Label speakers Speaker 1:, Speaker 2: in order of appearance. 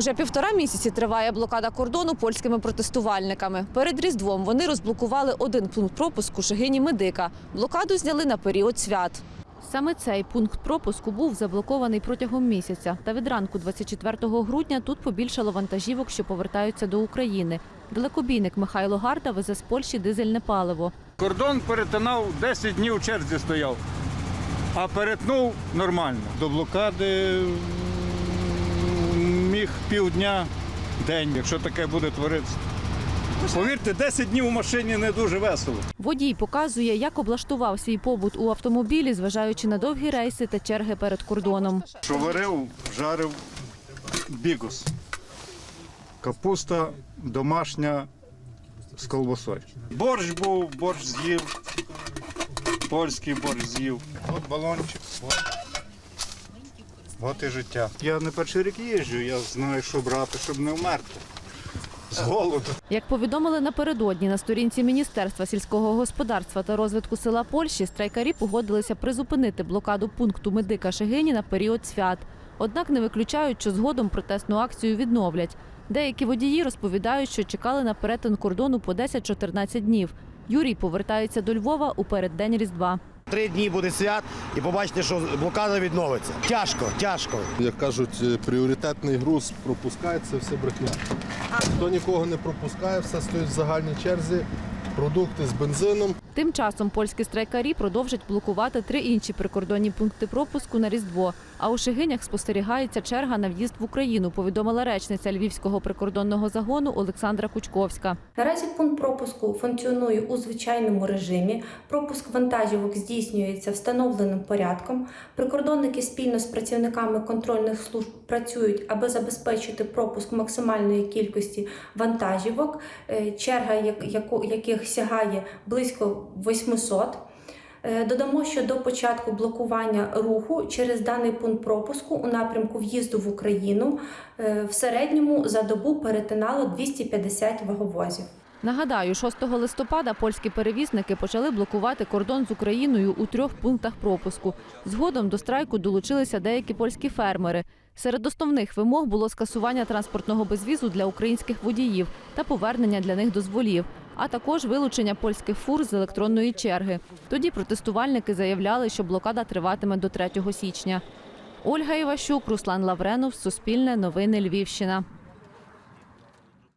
Speaker 1: Уже півтора місяці триває блокада кордону польськими протестувальниками. Перед Різдвом вони розблокували один пункт пропуску Шегині Медика. Блокаду зняли на період свят. Саме цей пункт пропуску був заблокований протягом місяця. Та від ранку 24 грудня тут побільшало вантажівок, що повертаються до України. Далекобійник Михайло Гарда везе з Польщі дизельне паливо.
Speaker 2: Кордон перетинав 10 днів у черзі стояв, а перетнув нормально. До блокади м, півдня, день, якщо таке буде творитися. Повірте, 10 днів у машині не дуже весело.
Speaker 1: Водій показує, як облаштував свій побут у автомобілі, зважаючи на довгі рейси та черги перед кордоном.
Speaker 2: Що варив, жарив бігус. Капуста домашня з колбасою. Борщ був, борщ з'їв. Польський борщ з'їв. От балончик. От. І життя. Я не перший рік їжджу, я знаю, що брати, щоб не вмерти. З голоду.
Speaker 1: Як повідомили напередодні на сторінці Міністерства сільського господарства та розвитку села Польщі, страйкарі погодилися призупинити блокаду пункту медика Шегині на період свят. Однак не виключають, що згодом протестну акцію відновлять. Деякі водії розповідають, що чекали на перетин кордону по 10-14 днів. Юрій повертається до Львова у переддень Різдва.
Speaker 3: Три дні буде свят і побачите, що блокада відновиться. Тяжко, тяжко.
Speaker 4: Як кажуть, е, пріоритетний груз пропускається, все брехня. Хто нікого не пропускає, все стоїть в загальній черзі, продукти з бензином.
Speaker 1: Тим часом польські страйкарі продовжать блокувати три інші прикордонні пункти пропуску на Різдво. А у Шегинях спостерігається черга на в'їзд в Україну, повідомила речниця Львівського прикордонного загону Олександра Кучковська.
Speaker 5: Наразі пункт пропуску функціонує у звичайному режимі. Пропуск вантажівок здійснюється встановленим порядком. Прикордонники спільно з працівниками контрольних служб працюють, аби забезпечити пропуск максимальної кількості вантажівок, е, черга яких сягає близько 800. Е, Додамо, що до початку блокування руху через даний пункт пропуску у напрямку в'їзду в Україну е, в середньому за добу перетинало 250 ваговозів.
Speaker 1: Нагадаю, 6 листопада польські перевізники почали блокувати кордон з Україною у трьох пунктах пропуску. Згодом до страйку долучилися деякі польські фермери. Серед основних вимог було скасування транспортного безвізу для українських водіїв та повернення для них дозволів, а також вилучення польських фур з електронної черги. Тоді протестувальники заявляли, що блокада триватиме до 3 січня. Ольга Іващук, Руслан Лавренов, Суспільне новини Львівщина.